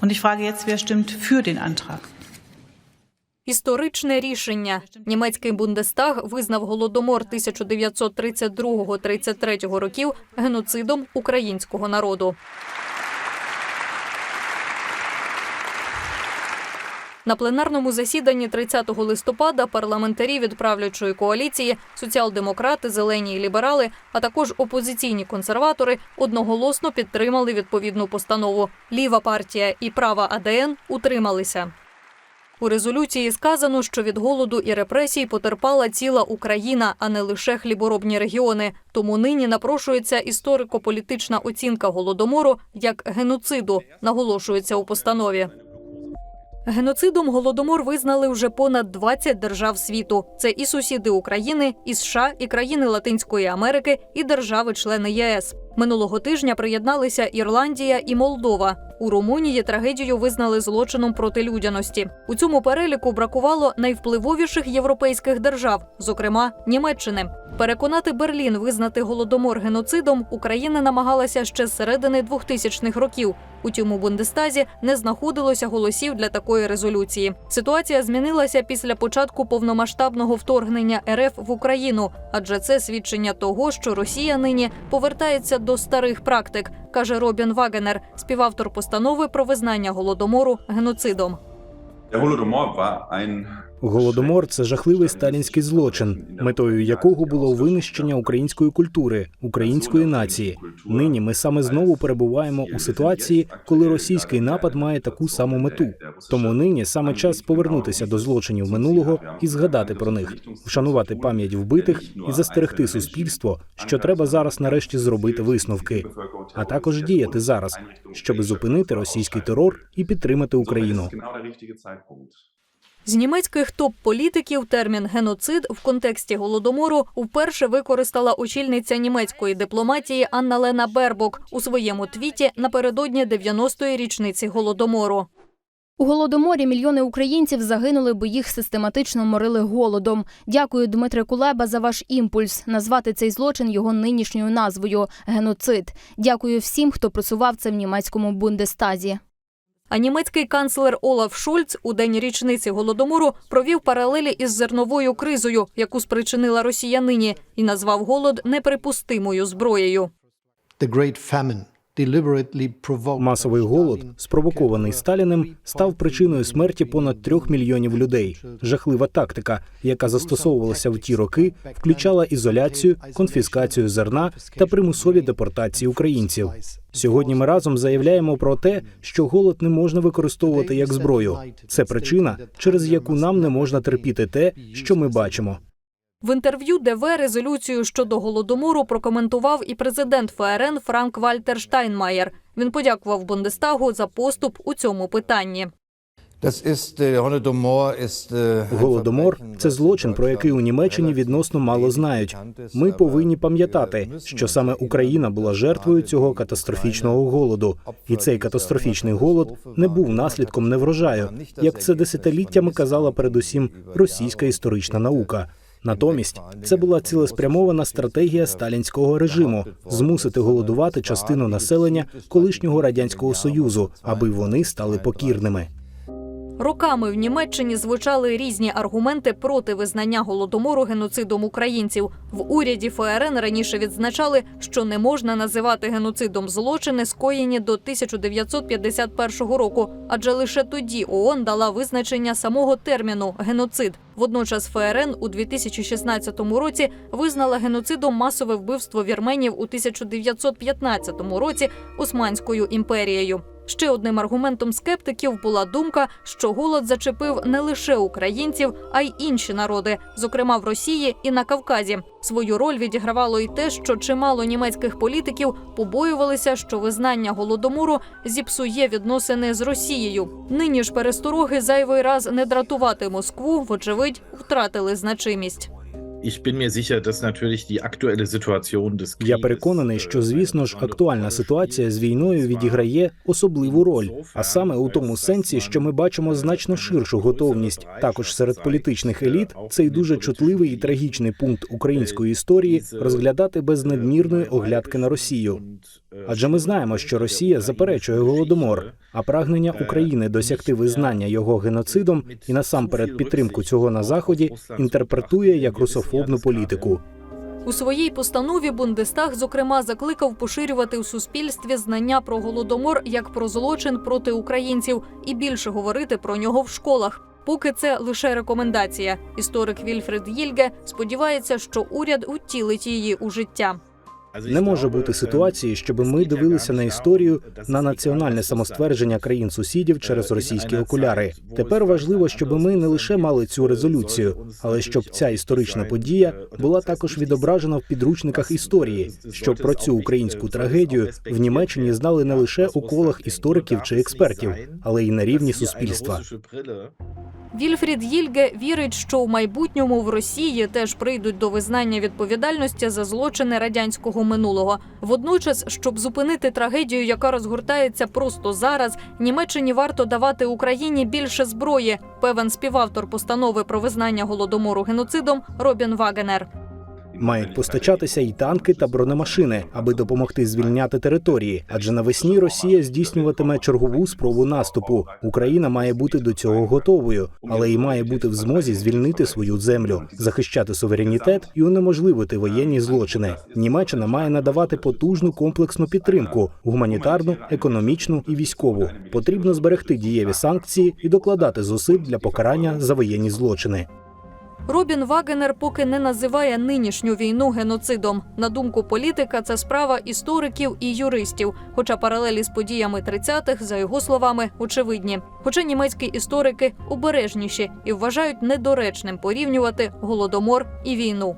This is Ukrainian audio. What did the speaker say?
Und ich frage jetzt, wer stimmt für den Antrag? Історичне рішення. Німецький Бундестаг визнав голодомор 1932-33 років геноцидом українського народу. На пленарному засіданні 30 листопада парламентарі від правлячої коаліції, соціал-демократи, зелені і ліберали, а також опозиційні консерватори одноголосно підтримали відповідну постанову. Ліва партія і права АДН утрималися. У резолюції сказано, що від голоду і репресій потерпала ціла Україна, а не лише хліборобні регіони. Тому нині напрошується історико-політична оцінка голодомору як геноциду, наголошується у постанові. Геноцидом голодомор визнали вже понад 20 держав світу. Це і сусіди України, і США, і країни Латинської Америки, і держави-члени ЄС. Минулого тижня приєдналися Ірландія і Молдова. У Румунії трагедію визнали злочином проти людяності. У цьому переліку бракувало найвпливовіших європейських держав, зокрема Німеччини. Переконати Берлін визнати голодомор геноцидом Україна намагалася ще з середини 2000-х років. Утім, у Бундестазі не знаходилося голосів для такої резолюції. Ситуація змінилася після початку повномасштабного вторгнення РФ в Україну, адже це свідчення того, що Росія нині повертається до старих практик, каже Робін Вагенер, співавтор постанови про визнання голодомору геноцидом. Der Holodomor ein Голодомор це жахливий сталінський злочин, метою якого було винищення української культури, української нації. Нині ми саме знову перебуваємо у ситуації, коли російський напад має таку саму мету. Тому нині саме час повернутися до злочинів минулого і згадати про них, вшанувати пам'ять вбитих і застерегти суспільство, що треба зараз нарешті зробити висновки, а також діяти зараз, щоб зупинити російський терор і підтримати Україну. З німецьких топ-політиків термін геноцид в контексті голодомору вперше використала очільниця німецької дипломатії Анна Лена Бербок у своєму твіті напередодні 90-ї річниці голодомору. У голодоморі мільйони українців загинули, бо їх систематично морили голодом. Дякую, Дмитре Кулеба, за ваш імпульс назвати цей злочин його нинішньою назвою геноцид. Дякую всім, хто просував це в німецькому бундестазі. А німецький канцлер Олаф Шольц у день річниці голодомору провів паралелі із зерновою кризою, яку спричинила Росія нині, і назвав голод неприпустимою зброєю. The Great Famine, Масовий голод, спровокований Сталіним, став причиною смерті понад трьох мільйонів людей. Жахлива тактика, яка застосовувалася в ті роки, включала ізоляцію, конфіскацію зерна та примусові депортації українців. Сьогодні ми разом заявляємо про те, що голод не можна використовувати як зброю. Це причина, через яку нам не можна терпіти те, що ми бачимо. В інтерв'ю ДВ резолюцію щодо голодомору прокоментував і президент ФРН Франк Вальтер Штайнмаєр. Він подякував Бундестагу за поступ у цьому питанні. Äh, äh, Голодомор це злочин, про який у Німеччині відносно мало знають. Ми повинні пам'ятати, що саме Україна була жертвою цього катастрофічного голоду, і цей катастрофічний голод не був наслідком неврожаю, як це десятиліттями казала передусім російська історична наука. Натомість це була цілеспрямована стратегія сталінського режиму змусити голодувати частину населення колишнього радянського союзу, аби вони стали покірними. Роками в Німеччині звучали різні аргументи проти визнання голодомору геноцидом українців. В уряді ФРН раніше відзначали, що не можна називати геноцидом злочини, скоєні до 1951 року, адже лише тоді ООН дала визначення самого терміну геноцид. Водночас ФРН у 2016 році визнала геноцидом масове вбивство вірменів у 1915 році Османською імперією. Ще одним аргументом скептиків була думка, що голод зачепив не лише українців, а й інші народи, зокрема в Росії і на Кавказі. Свою роль відігравало й те, що чимало німецьких політиків побоювалися, що визнання голодомору зіпсує відносини з Росією. Нині ж перестороги зайвий раз не дратувати Москву, вочевидь, втратили значимість. Я переконаний, що звісно ж актуальна ситуація з війною відіграє особливу роль, а саме у тому сенсі, що ми бачимо значно ширшу готовність також серед політичних еліт цей дуже чутливий і трагічний пункт української історії розглядати без надмірної оглядки на Росію. Адже ми знаємо, що Росія заперечує голодомор, а прагнення України досягти визнання його геноцидом і насамперед підтримку цього на заході інтерпретує як русофобну політику. У своїй постанові Бундестаг, зокрема, закликав поширювати у суспільстві знання про голодомор як про злочин проти українців і більше говорити про нього в школах. Поки це лише рекомендація. Історик Вільфред Їльге сподівається, що уряд утілить її у життя. Не може бути ситуації, щоб ми дивилися на історію на національне самоствердження країн сусідів через російські окуляри. Тепер важливо, щоб ми не лише мали цю резолюцію, але щоб ця історична подія була також відображена в підручниках історії, щоб про цю українську трагедію в Німеччині знали не лише у колах істориків чи експертів, але й на рівні суспільства. Вільфрід Їльге вірить, що у майбутньому в Росії теж прийдуть до визнання відповідальності за злочини радянського минулого. Водночас, щоб зупинити трагедію, яка розгортається просто зараз, Німеччині варто давати Україні більше зброї. Певен співавтор постанови про визнання голодомору геноцидом Робін Вагенер. Мають постачатися і танки та бронемашини, аби допомогти звільняти території. Адже навесні Росія здійснюватиме чергову спробу наступу. Україна має бути до цього готовою, але й має бути в змозі звільнити свою землю, захищати суверенітет і унеможливити воєнні злочини. Німеччина має надавати потужну комплексну підтримку гуманітарну, економічну і військову. Потрібно зберегти дієві санкції і докладати зусиль для покарання за воєнні злочини. Робін Вагенер поки не називає нинішню війну геноцидом. На думку політика, це справа істориків і юристів. Хоча паралелі з подіями 30-х, за його словами, очевидні. Хоча німецькі історики обережніші і вважають недоречним порівнювати голодомор і війну.